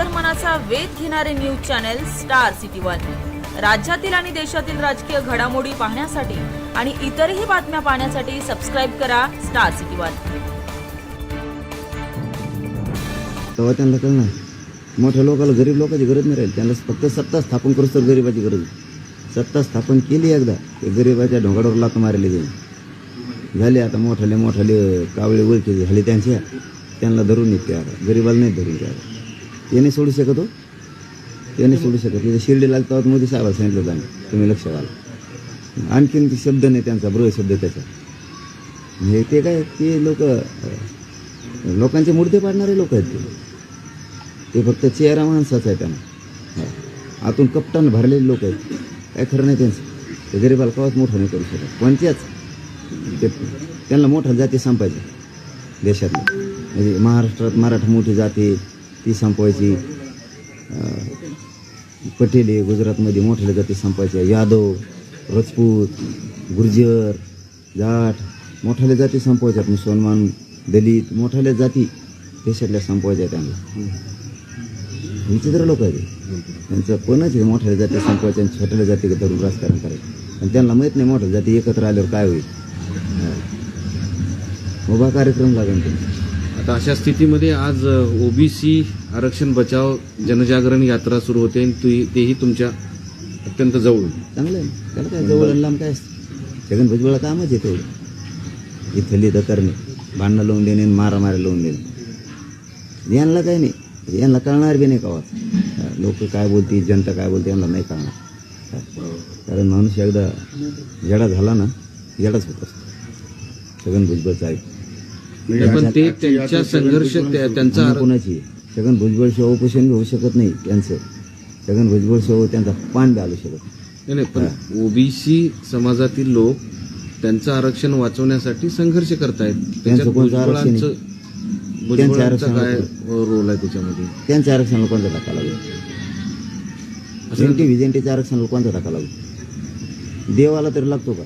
अंतर्मनाचा वेध घेणारे news channel star city one. राज्यातील आणि देशातील राजकीय घडामोडी पाहण्यासाठी आणि इतरही बातम्या पाहण्यासाठी सबस्क्राईब करा स्टार सिटी वन. तेव्हा त्यांना कळणार मोठ्या लोकांना गरीब लोकांची गरज नाही राहील. त्यांना फक्त सत्ता स्थापन करू तर गरीबाची गरज सत्ता स्थापन केली एकदा ते गरीबाच्या ढोंगाडोर लात मारले जाईल झाले आता मोठाले मोठाले कावळे ओळखी झाले त्यांच्या त्यांना धरून निघते आता. गरीबाला नाही धरून ते आता ते सोडू शकत हो. सोडू शकत. म्हणजे तिथे शिर्डी लागता मोदी साहेबाला सांगितलं होतं आम्ही. तुम्ही लक्ष घाला. आणखीन ते शब्द नाही त्यांचा बृह शब्द त्याचा. हे ते काय ते लोक लोकांचे मुर्दे पाडणारे लोक आहेत ते. ते फक्त चेहरा माणसाचा आहे त्यांना. आतून कपटान भरलेले लोक आहेत. काय खरं नाही त्यांचं. ते गरीबाला कवाच मोठं नाही करू शकत. कोणत्याच ते त्यांना मोठा जाती संपायचं देशातलं. म्हणजे महाराष्ट्रात मराठा मोठी जाती. ती संपवायची पटेले गुजरातमध्ये मोठ्या जाती संपायच्या यादव राजपूत गुर्जर जाट मोठ्याल्या जाती संपवायच्यात. मुसलमान दलित मोठ्याल्या जाती देशातल्या संपवायच्या त्यांना. विचित्र लोक आहे त्यांचं कोणच आहे मोठ्या जाती संपवायच्या आणि छोट्याला जाती धरून राजकारण करायचं. आणि त्यांना माहीत नाही मोठ्या जाती एकत्र आल्यावर काय होईल. उभा कार्यक्रम लागेल. त्यांचा आता अशा स्थितीमध्ये आज ओबीसी आरक्षण बचाव जनजागरण यात्रा सुरू होते आणि तेही तुमच्या अत्यंत जवळ चांगलं आहे. त्याला काय जवळ लांब काय असतं? छगन भुजबळ कामच येतो इथली दकरणे करणे भांडणं लावून देणे आणि मारामाऱ्या लावून देणे. यांना काही नाही. यांना कळणार बी नाही कवा लोक काय बोलतील जनता काय बोलते यांना नाही कळणार. कारण माणूस एकदा येडा झाला ना येडाच होत असतो. छगन भुजबळचा आहे पण ते त्यांच्या संघर्ष त्या- त्यांचा कोणाची? छगन भुजबळ शिवाय उपोषण होऊ शकत नाही त्यांचं छगन भुजबळ शिवाय त्यांचा पान आलू शकत नाही, पण ओबीसी समाजातील लोक त्यांचं आरक्षण वाचवण्यासाठी संघर्ष करतायत. त्याच्यात कोणतं आरक्षण भुजबळांचा आरक्षण काय. रोल आहे त्याच्यामध्ये? त्यांच्या आरक्षणाला कोणता टाका लागेल? व्हिजेंटीच्या आरक्षणाला कोणता टाका लागेल? देवाला तरी लागतो का?